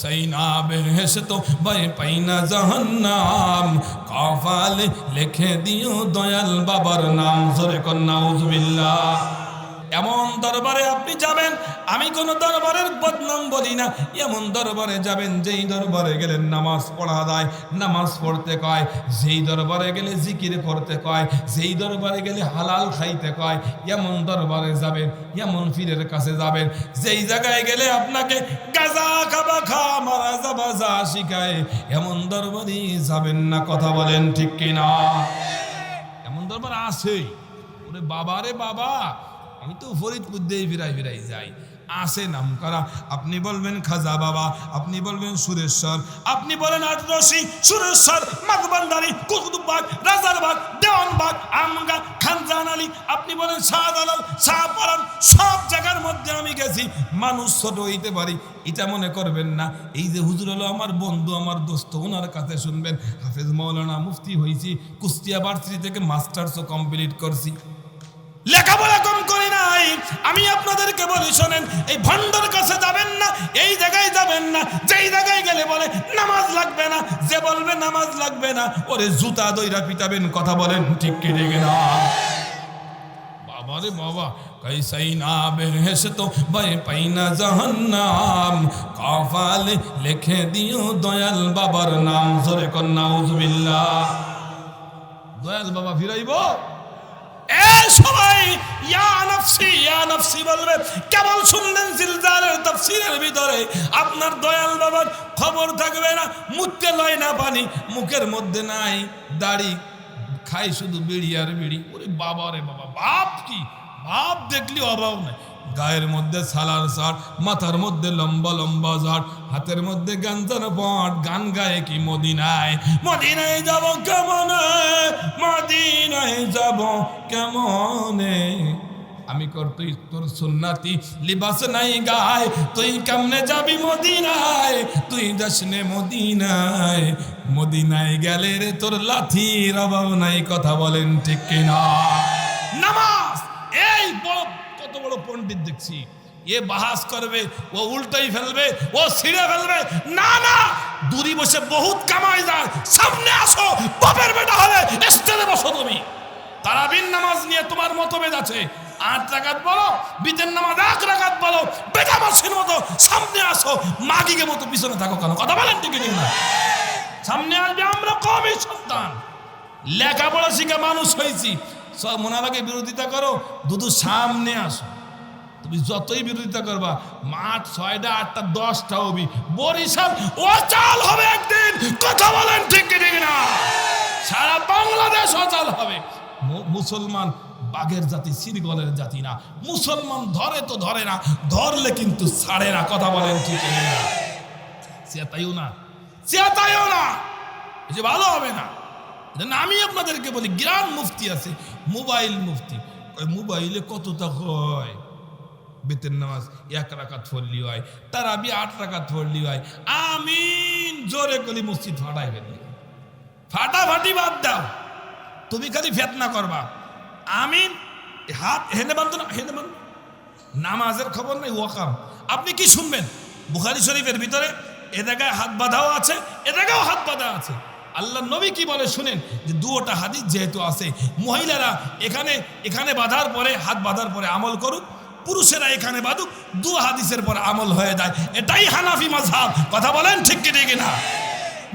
সৈনাব হেসে তো ভয় পাই না জাহান্নাম কফালে লিখে দিও দয়াল বাবার নাম জোরে কন্যা উজবিল্লা এমন দরবারে আপনি যাবেন, আমি কোন দরবারের বদনাম বলি না। এমন দরবারে যাবেন, যেই দরবারে গেলে নামাজ পড়া যায়, নামাজ পড়তে কয়, যেই দরবারে গেলে জিকির করতে কয়, যেই দরবারে গেলে হালাল খাইতে কয়, এমন দরবারে যাবেন, এমন ফিরের কাছে যাবেন, যেই জায়গায় গেলে আপনাকে গাজা খাবা খা, মারা যাবা যা শিখায়, এমন দরবারই যাবেন না, কথা বলেন ঠিক কিনা? এমন দরবার আছে। ওরে বাবা রে বাবা আমি তো ফরিদপুর দিয়ে ফিরাই ফিরাই যাই। আসে নাম করা আপনি বলবেন খাজা বাবা, আপনি বলবেন সুরেশ্বর, আপনি বলেন আটরসি সুরেশ্বর মাধবান্ডারি কুতুববাগ, রাজারবাগ, দেওয়ানবাগ, আমগা, খানজান আলী, আপনি বলেন শাহজালাল শাহপরান সব জায়গার মধ্যে আমি গেছি। মানুষ ছোট হইতে পারি, এটা মনে করবেন না। এই যে হুজুর হলো আমার বন্ধু, আমার দোস্ত ওনার কাছে শুনবেন, হাফেজ মৌলানা মুফতি হয়েছি কুষ্টিয়া ভার্সিটি থেকে মাস্টার্সও কমপ্লিট করছি। লেখাপড়া কম করি নাই আমি আপনাদেরকে বলি শোনেন এই ভণ্ডর কাছে যাবেন না এই জায়গায় যাবেন না যেই জায়গায় গেলে বলে নামাজ লাগবে না যে বলবে নামাজ লাগবে না ওরে জুতা দইরা পিটাবেন কথা বলেন ঠিক কি ঠিক না বাবা রে বাবা कैसई ना बेहस तो बे पैना जहन्नाम कफाले লিখে দিও দয়াল বাবার নাম জোরে কন্যা উজবিল্লা দয়াল বাবা ফিরাইব এ সবাই ইয়া নফসি ইয়া নফসি বলবে, কেবল শুনলেন জিলজালের তাফসীরের ভিতরে। আপনার দয়াল বাবার খবর থাকবে না মুখতে লয় না পানি, মুখের মধ্যে নাই, দাড়ি খাই শুধু বিড়ি আর বিড়ি। ওরে বাবা রে বাবা, বাপ কি? বাপ দেখলি অভাব নাই। গায়ের মধ্যে সালার সার, মাথার মধ্যে লম্বা লম্বা ঝাড়, হাতের মধ্যে গাঞ্জার পট গান গায়ে কি মদিনায়? মদিনায় যাব কেমন? মদিনায় যাব কেমনে? আমি কর তুই তোর সুন্নাতি, লিবাস নাই গায়। তুই কেমনে যাবি মদিনায়? তুই দশনে মদিনায়। মদিনায় গেলে রে তোর লাথির অভাব নাই, কথা বলেন ঠিক কিনা নামাজ এই বড় কত বড় পণ্ডিত দেখছি। এ বাহাস করবে, ও উল্টাই ফেলবে, ও ছিঁড়ে ফেলবে। না না, দূরি বসে বহুত কামাই যায়। সামনে আসো, বাপের বেটা হলে স্টেজে বসো তুমি। তারাবিন নামাজ নিয়ে তোমার মতভেদ আছে। আট বলো নামাজ এক বলো, বেটা মাসের মতো সামনে আসো, মাগিকে মতো পিছনে থাকো কেন? কথা বলেন ঠিক না। সামনে আসবে আমরা কমই সন্তান। লেখাপড়া শিখে মানুষ হয়েছি। সব মোনাবাকে বিরোধিতা করো, দুদু সামনে আসো। তুমি যতই বিরোধিতা করবা, মাঠ ছয়টা, আটটা, দশটা হবি বরিশাল ও চাল হবে একদিন। কথা বলেন ঠিক ঠিক না? সারা বাংলাদেশ অচাল হবে। মুসলমান বাঘের জাতি, সিরগলের জাতি না। মুসলমান ধরে তো ধরে না, ধরলে কিন্তু ছাড়ে না। কথা বলেন ঠিক না? চেতাইও না। চেতাইও না। যে ভালো হবে না। আমি আপনাদেরকে বলি, গ্রাম মুফতি আছে, মোবাইল মুফতি। মোবাইলে কতটা হয়? বেতের নামাজ এক রাকাত পড়লি হয় তার আমি আট রাকাত পড়লি হয়। আমিন, জোরে কলি মসজিদ ফাটাই ফেললি। ফাটাফাটি বাদ দাও। তুমি খালি ফেতনা করবা। আমিন হাত হেনে বান্ধ না হেনে বান্ধ নামাজের খবর নাই, ওয়াকাম। আপনি কি শুনবেন? বুখারি শরীফের ভিতরে, এ জায়গায় হাত বাঁধাও আছে, এ জায়গাও হাত বাঁধা আছে। আল্লাহ নবী কি বলে শুনেন? যে দুটা হাদিস যেহেতু আছে, মহিলারা এখানে এখানে বাঁধার পরে, হাত বাঁধার পরে আমল করুক পুরুষেরা এখানে বাঁধুক দু হাদিসের পর আমল হয়ে যায়। এটাই হানাফি মাঝহাব কথা বলেন ঠিক কি, ঠিক না?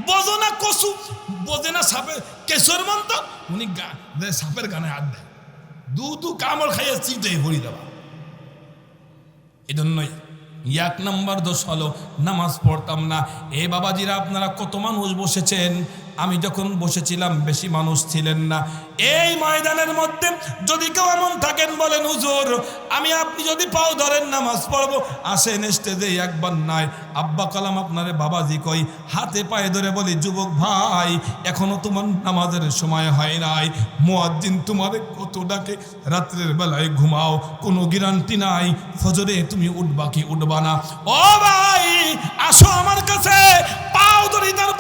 বোঝো না কসু, বোঝে না সাপের কেশর মন্ত, উনি সাপের গানে হাত দেয়। দু দু কামড় খাইয়ে চিটে ভরি দেওয়া। এই জন্যই এক নম্বর দোষ হলো, নামাজ পড়তাম না। এ বাবাজিরা, আপনারা কত মানুষ বসেছেন? আমি যখন বসেছিলাম, বেশি মানুষ ছিলেন না। এই ময়দানের মধ্যে যদি কেউ এমন থাকেন, বলেন, হুজুর, আমি আপনি যদি পাও ধরেন নামাজ পড়ব। আসেন স্টেজে একবার নাই আব্বা কালাম আপনারে বাবাজি কই? হাতে পায়ে ধরে বলি, যুবক ভাই, এখনও তোমার নামাজের সময় হয় নাই। মুয়াজ্জিন তোমারে কত ডাকে, রাত্রের বেলায় ঘুমাও, কোনো গ্যারান্টি নাই। ফজরে তুমি উঠবা কি উঠবা না? ও ভাই, আসো আমার কাছে, পাও ধরি তারপরেও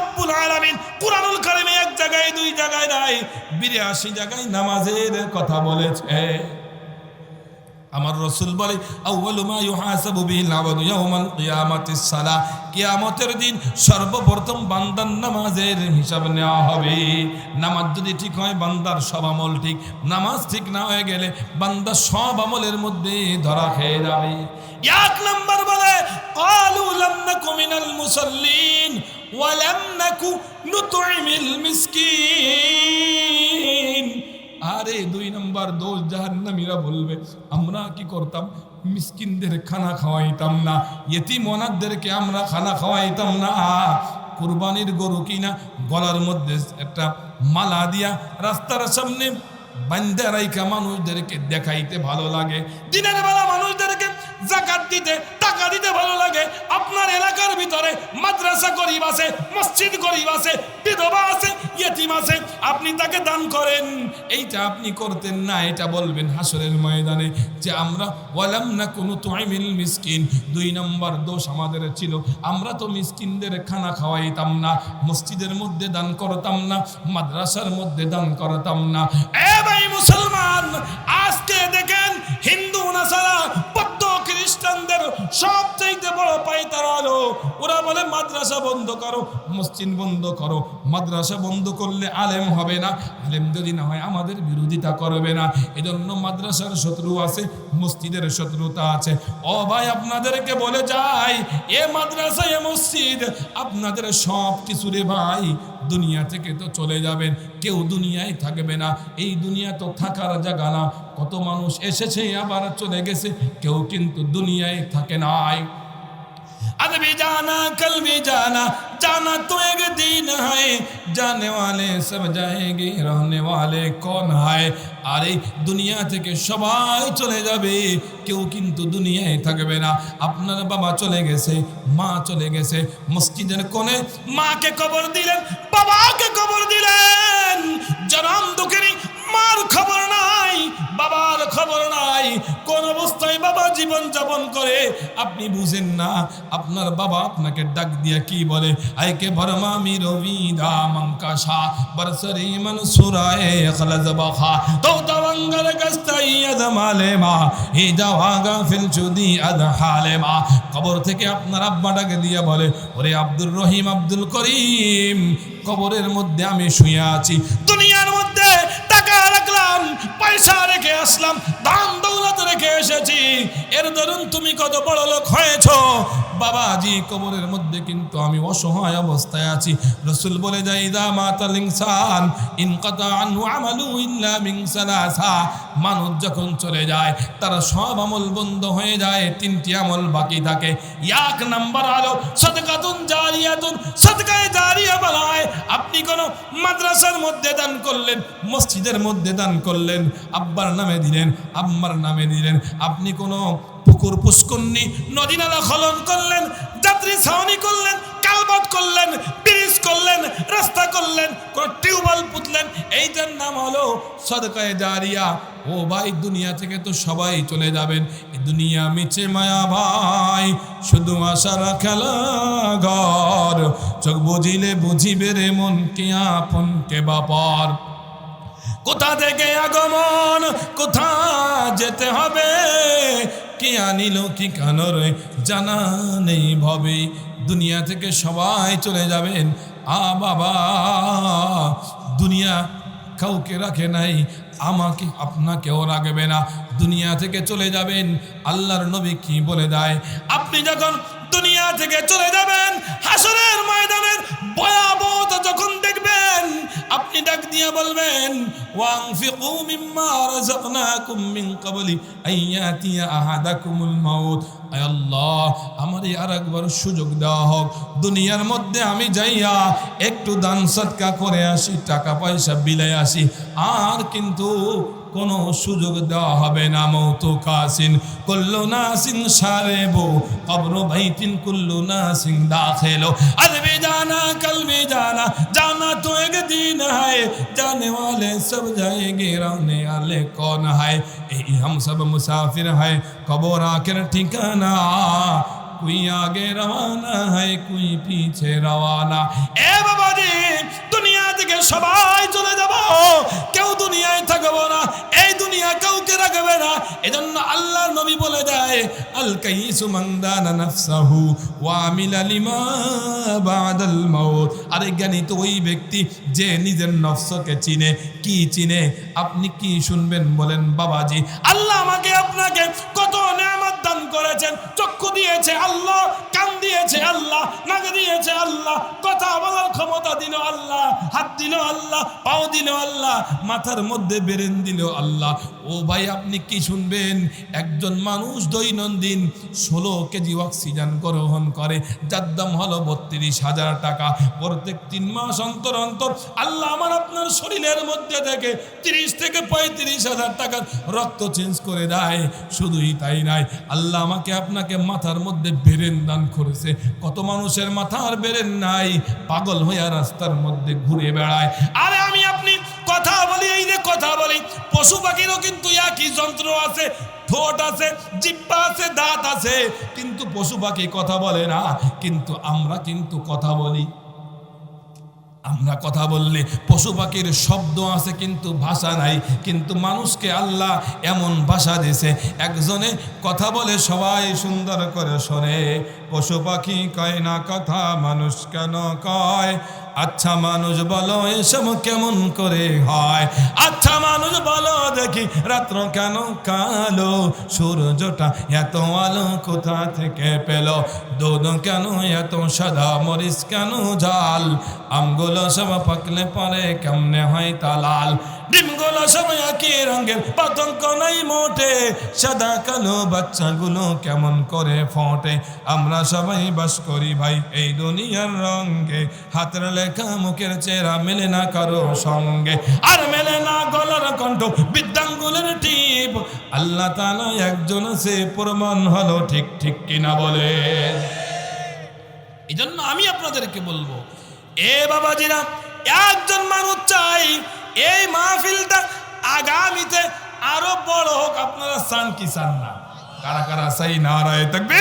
রব্বুল আলামিন কুরআনুল কারিমে এক জায়গায় দুই জায়গায় নাই বিরাশি জায়গায় নামাজের কথা বলেছে। আমার রসুল বলে সালা কিয়ামতের দিন সর্বপ্রথম বান্দার নামাজের হিসাব নেওয়া হবে। নামাজ যদি ঠিক হয়, বান্দার সব আমল ঠিক। নামাজ ঠিক না হয়ে গেলে বান্দার সব আমলের মধ্যে ধরা খেয়ে যাবে। এক নম্বর বলে কমিনাল মুসল্লিন ওয়ালাম নাকু নুতুইমিল মিসকিন আরে দুই নম্বর দোষ জাহান্নামীরা বলবে, আমরা কি করতাম? মিসকিনদের খানা খাওয়াইতাম না, ইয়েতিম অনাথদেরকে আমরা খানা খাওয়াইতাম না। কুরবানির গরু কিনা, গলার মধ্যে একটা মালা দিয়া রাস্তার সামনে বান্দা রাইকা মানুষদেরকে দেখাইতে ভালো লাগে। দিনের বেলা মানুষদেরকে জাকাত দিতে টাকা দিতে ভালো লাগে। আপনার এলাকার ভিতরে মাদ্রাসা গরিব আছে, মসজিদ গরিব আছে, বিধবা আছে, ইয়েতিম আছে, আপনি তাকে দান করেন। এইটা আপনি করতেন না, এটা বলবেন হাসরের ময়দানে যে আমরা ওয়ালাম না কোনো তুমিল মিসকিন। দুই নম্বর দোষ আমাদের ছিল, আমরা তো মিসকিনদের খানা খাওয়াইতাম না, মসজিদের মধ্যে দান করতাম না, মাদ্রাসার মধ্যে দান করতাম না। এ ভাই মুসলমান, আজকে দেখেন হিন্দু, নাসারা খ্রিস্টানদের সবচাইতে বড় পাইতারা হলো, ওরা বলে, মাদ্রাসা বন্ধ করো, মসজিদ বন্ধ করো। মাদ্রাসা বন্ধ করলে আলেম হবে না। আলেম যদি না হয়, আমাদের বিরোধিতা করবে না। এজন্য মাদ্রাসার শত্রু আছে, মসজিদের শত্রুতা আছে। ও ভাই, আপনাদেরকে বলে যাই, এ মাদ্রাসা, এ মসজিদ, আপনাদের সব কিছু রে ভাই দুনিয়া থেকে তো চলে যাবেন, কেউ দুনিয়ায় থাকবে না। এই দুনিয়া তো থাকার জায়গা না। কত মানুষ এসেছে, আবার চলে গেছে, কেউ কিন্তু দুনিয়ায় থাকে নাই। आज भी जाना कल भी जाना जाना तो एक दिन है जाने वाले सब जाएंगे रहने वाले कौन है আর এই দুনিয়া থেকে সবাই চলে যাবে কেউ কিন্তু দুনিয়ায় থাকবে না আপনার বাবা চলে গেছে মা চলে গেছে মসজিদের কোণে মাকে কবর দিলেন বাবাকে কবর দিলেন জনম দুঃখেরই মার খবর নাই, বাবার খবর নাই। কোন অবস্থায় বাবা জীবন যাপন করে, আপনি বুঝেন না, আপনার বাবা আপনাকে ডাক দিয়া কি বলে? আইকে ভরমা মি রবিদা মঙ্কাশা বরসরি মন সুরায়ে খলজ বখা। তো তওঙ্গল গস্তাই আদ মালেমা ই জাওয়াগা ফিল আদ হালেমা কবর থেকে আপনার আব্বা ডাকে দিয়া বলে, ওরে আব্দুর রহিম, আব্দুল করিম, কবরের মধ্যে আমি শুয়ে আছি। দুনিয়ার মধ্যে রাখলাম পয়সা রেখে আসলাম দান দৌলত রেখে এসেছি। এর দরুন তুমি কত বড় লোক হয়েছ? বাবাজি, কবরের মধ্যে কিন্তু আমি অসহায় অবস্থায় আছি। রসুল বলে যাই দা মাতাল ইনসান ইনকাতা আনহু আমালু ইল্লা মিন মানুষ যখন চলে যায়, তার সব আমল বন্ধ হয়ে যায়, তিনটি আমল বাকি থাকে। এক নাম্বার আলো, সদকাতুন জারিয়াতুন, সদকায়ে জারিয়া বলা হয় আপনি কোন মাদ্রাসার মধ্যে দান করলেন, মসজিদের মধ্যে দান করলেন, আব্বার নামে দিলেন, আম্মার নামে দিলেন। আপনি কোনো পুকুর পুষ্করণী, নদী নালা খনন করলেন, যাত্রী ছাউনি করলেন, কালবাট করলেন, ব্রিজ করলেন, রাস্তা করলেন, কোন টিউবওয়েল পুতলেন, এইটার নাম হলো সদকায়ে জারিয়া। ও ভাই, দুনিয়া থেকে তো সবাই চলে যাবেন। দুনিয়া মিছে মায়া ভাই, শুধু আশার খেলা ঘর। চোখ বুঝিলে বুঝিবে রে মন কে আপন কে বাপার। কোথা থেকে আগমন? কোথা যেতে হবে? কি আনিল, কি কানর, জানা নেই ভবে। দুনিয়া থেকে সবাই চলে যাবেন। আ বাবা, দুনিয়া কাউকে রাখে নাই, আমাকে আপনাকেও রাখবে না। দুনিয়া থেকে চলে যাবেন, আল্লাহর নবী কি বলে দেয়? আপনি যখন দুনিয়া থেকে চলে যাবেন। হাসরের ময়দানের ভয়াবহতা যখন দেখবেন, আপনি ডাক দিয়ে বলবেন আমারে সুযোগ হোক। দুনিয়ার মধ্যে আমি যাইয়া একটু দান সৎকা করে আসি, টাকা পয়সা বিলাই আসি। আর কিন্তু কোনো সুযোগ দেওয়া হবে না মৌতু কাসিন কুল্লু নাসিন সারেবো কবর বাইতিন কুল্লু নাসিন দাখিলো আজ भी जाना कल भी जाना जाना तो एक दिन है जाने वाले सब जाएंगे रहने वाले कौन है यही हम सब मुसाफिर है कबूर आखिर ठिकाना कोई आगे रवाना है कोई पीछे रवाना এ বাবাজি দুনিয়া থেকে সবাই চলে যাব। কেউ দুনিয়ায় থাকব না। এই দুনিয়া দুনিয়া কাউকে রাখবে না। এজন্য আল্লাহ নবী বলে দেয়, আল কাইসু মাংদানা নাফসাহু ওয়া আমিলা লিমা বাদাল মাউত। আরে জ্ঞানী, তো ওই ব্যক্তি যে নিজের নফসকে চিনে, কি চিনে? আপনি কি শুনবেন বলেন, বাবাজি, আল্লাহ আমাকে আপনাকে কত নেয়ামত দান করেছেন। চক্ষু দিয়েছে আল্লাহ, কান দিয়েছে আল্লাহ, নাক দিয়েছে আল্লাহ, কথা বলার ক্ষমতা দিল আল্লাহ, হাত দিল আল্লাহ, পাও দিল আল্লাহ, মাথার মধ্যে বেরেন দিল আল্লাহ। ও ভাই আপনি কি শুনবেন? একজন মানুষ দৈনন্দিন ষোলো কেজি অক্সিজেন গ্রহণ করে, যার দাম হলো বত্রিশ হাজার টাকা। প্রত্যেক তিন মাস অন্তর অন্তর আল্লাহ আমার আপনার শরীরের মধ্যে থেকে তিরিশ থেকে পঁয়ত্রিশ হাজার টাকার রক্ত চেঞ্জ করে দেয়। শুধুই তাই নাই আল্লাহ আমাকে আপনাকে মাথার মধ্যে বেরেন দান করেছে। কত মানুষের মাথার বেরেন নাই, পাগল হইয়া রাস্তার মধ্যে ঘুরে বেড়ায়। আরে আমি বলি কথা বলি। পশু পাখিরও কিন্তু একই যন্ত্র আছে, ঠোঁট আছে, জিব্বা আছে, দাঁত আছে। কিন্তু পশু পাখি কথা বলে না, কিন্তু আমরা কিন্তু কথা বলি। আমরা কথা বললে পশু পাখির শব্দ আছে, কিন্তু ভাষা নাই। কিন্তু মানুষকে আল্লাহ এমন ভাষা দিয়েছে, একজনে কথা বলে সবাই সুন্দর করে শোনে। পশু পাখি কয় না কথা, মানুষ কেন কয়? আচ্ছা মানুষ বলো, এসব কেমন করে হয়? আচ্ছা মানুষ বলো, দেখি রাত্র কেন কালো? সূর্যটা এত আলো কোথা থেকে পেল? দুধ কেন এত সাদা? মরিচ কেন জাল? আমগুলো সব পাকলে পরে কেমনে হয় তা লাল? ডিমগুলো সব একই রঙের পতঙ্গ নাই মোটে। সাদা কালো বাচ্চাগুলো কেমন করে ফোটে? আমরা সবাই বাস করি ভাই এই দুনিয়ার রঙে। হাতের লেখা মুখের চেহারা মেলে না কারও সঙ্গে। আর মেলে না গলার কণ্ঠ বিদ্যাঙ্গুলের টিপ। আল্লাহ তালা একজন আছে, প্রমাণ হলো ঠিক ঠিক কিনা বলে। এই জন্য আমি আপনাদেরকে বলব, এ বাবাজিরা, একজন মানুষ চাই এই মাহফিলটা আগামীতে আরও বড় হোক, আপনারা চান কি চান না? কারা কারা চাই নারায় থাকবে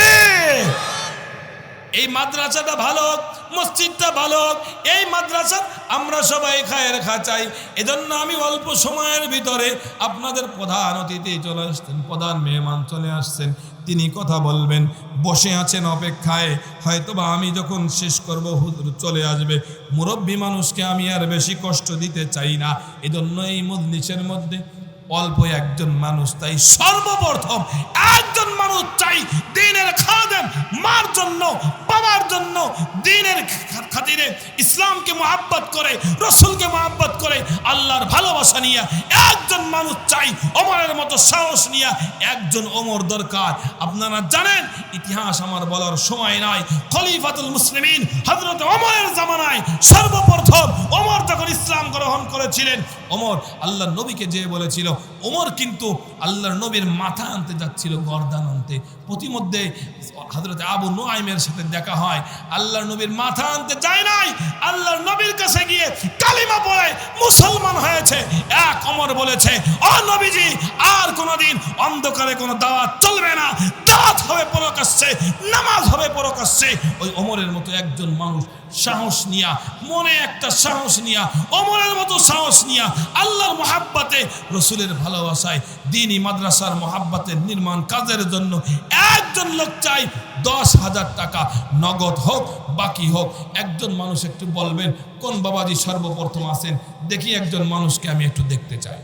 এই মাদ্রাসাটা ভালো হোক, মসজিদটা ভালো হোক, এই মাদ্রাসা আমরা সবাই খায়ের খা চাই। এজন্য আমি অল্প সময়ের ভিতরে আপনাদের প্রধান অতিথি চলে আসছেন, প্রধান মেহমান চলে আসছেন। তিনি কথা বলবেন। বসে আছেন অপেক্ষায়। হয়তোবা আমি যখন শেষ করব, হুজুর চলে আসবে। মুরব্বী মানুষকে আমি আর বেশি কষ্ট দিতে চাই না। এজন্য এই মজলিসের মধ্যে অল্প একজন মানুষ তাই সর্বপ্রথম একজন মানুষ চাই দিনের খাদেম মার জন্য বাবার জন্য দিনের খাতিরে ইসলামকে মোহাব্বত করে, রসুলকে মোহাব্বত করে, আল্লাহর ভালোবাসা নিয়ে একজন মানুষ চাই অমরের মতো সাহস নিয়ে একজন ওমর দরকার। আপনারা জানেন, ইতিহাস আমার বলার সময় নাই। খলিফাতুল মুসলিমিন হজরত অমরের জামানায় সর্বপ্রথম অমর যখন ইসলাম গ্রহণ করেছিলেন অমর আল্লাহ নবীকে যে বলেছিল, ওমর কিন্তু আল্লাহর নবীর মাথা আনতে যাচ্ছিল, গর্দান আনতে। প্রতিমধ্যে হজরত আবু নোয়াইমের সাথে হয়। আল্লাহর নবীর মাথা আনতে যায় নাই। আল্লাহর নবীর কাছে গিয়ে কালিমা পড়ে মুসলমান হয়েছে। এক অমর বলেছে অ নবীজি, আর কোনোদিন অন্ধকারে কোনো দাওয়াত চলবে না। হবে প্রকাশ্যে, নামাজ হবে প্রকাশ্যে। ওই অমরের মতো একজন মানুষ সাহস নিয়া, মনে একটা সাহস নিয়া অমরের মতো সাহস নিয়া আল্লাহর মোহাব্বাতে, রসুলের ভালোবাসায়, দিনই মাদ্রাসার মোহাব্বাতের নির্মাণ কাজের জন্য একজন লোক চাই, দশ হাজার টাকা, নগদ হোক, বাকি হোক। একজন মানুষ একটু বলবেন, কোন বাবাজি সর্বপ্রথম আছেন দেখি একজন মানুষকে আমি একটু দেখতে চাই।